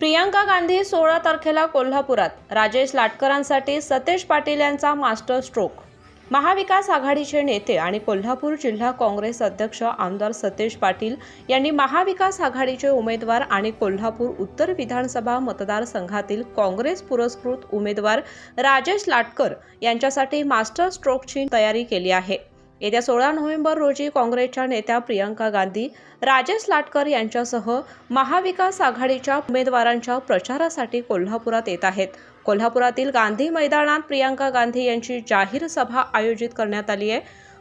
प्रियांका गांधी सोळा तारखेला कोल्हापुरात. राजेश लाटकरांसाठी सतेज पाटील यांचा मास्टर स्ट्रोक. महाविकास आघाडीचे नेते आणि कोल्हापूर जिल्हा काँग्रेस अध्यक्ष आमदार सतेज पाटील यांनी महाविकास आघाडीचे उमेदवार आणि कोल्हापूर उत्तर विधानसभा मतदारसंघातील काँग्रेस पुरस्कृत उमेदवार राजेश लाटकर यांच्यासाठी मास्टर स्ट्रोकची तयारी केली आहे. येत्या सोळा नोव्हेंबर रोजी काँग्रेसच्या नेत्या प्रियंका गांधी राजेश लाटकर यांच्यासह महाविकास आघाडीच्या उमेदवारांच्या प्रचारासाठी कोल्हापुरात येत आहेत. कोल्हापुरातील गांधी मैदानात प्रियंका गांधी यांची जाहीर सभा आयोजित करण्यात आली आहे.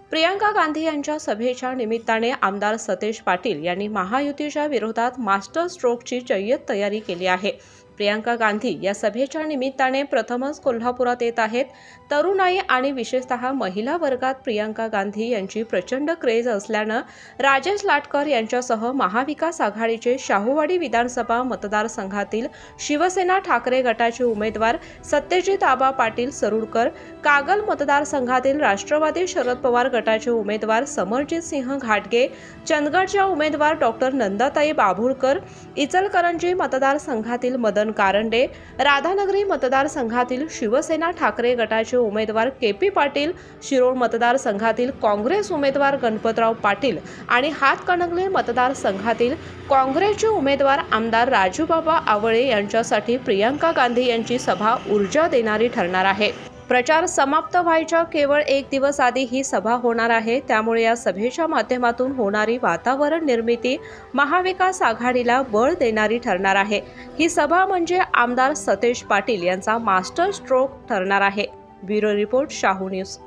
प्रियंका गांधी यांच्या सभेच्या निमित्ताने आमदार सतेज पाटील यांनी महायुतीच्या विरोधात मास्टर स्ट्रोकची जय्यत तयारी केली आहे. प्रियांका गांधी या सभेच्या निमित्ताने प्रथमच कोल्हापुरात येत आहेत. तरुणाई आणि विशेषतः महिला वर्गात प्रियांका गांधी यांची प्रचंड क्रेज असल्यानं राजेश लाटकर यांच्यासह महाविकास आघाडीचे शाहूवाडी विधानसभा मतदारसंघातील शिवसेना ठाकरे गटाचे उमेदवार सत्यजित आबा पाटील सरुडकर कागल मतदारसंघातील राष्ट्रवादी शरद पवार गटाचे उमेदवार समरजित सिंह घाटगे चंदगडच्या उमेदवार डॉक्टर नंदाताई बाभुळकर इचलकरंजी मतदारसंघातील मदन कारंडे राधानगरी मतदारसंघातील शिवसेना ठाकरे गटाचे उमेदवार के पी पाटील शिरोळ मतदारसंघातील काँग्रेस उमेदवार गणपतराव पाटील आणि हातकणंगले मतदारसंघातील काँग्रेसचे उमेदवार आमदार राजूबाबा आवळे यांच्यासाठी प्रियंका गांधी यांची सभा ऊर्जा देणारी ठरणार आहे. प्रचार समाप्त व्हायच्या केवळ एक दिवस आधी ही सभा होणार आहे. त्यामुळे या सभेच्या माध्यमातून होणारी वातावरण निर्मिती महाविकास आघाडीला बळ देणारी ठरणार आहे. ही सभा म्हणजे आमदार सतेज पाटील यांचा मास्टर स्ट्रोक ठरणार आहे. Bureau report Shahu news.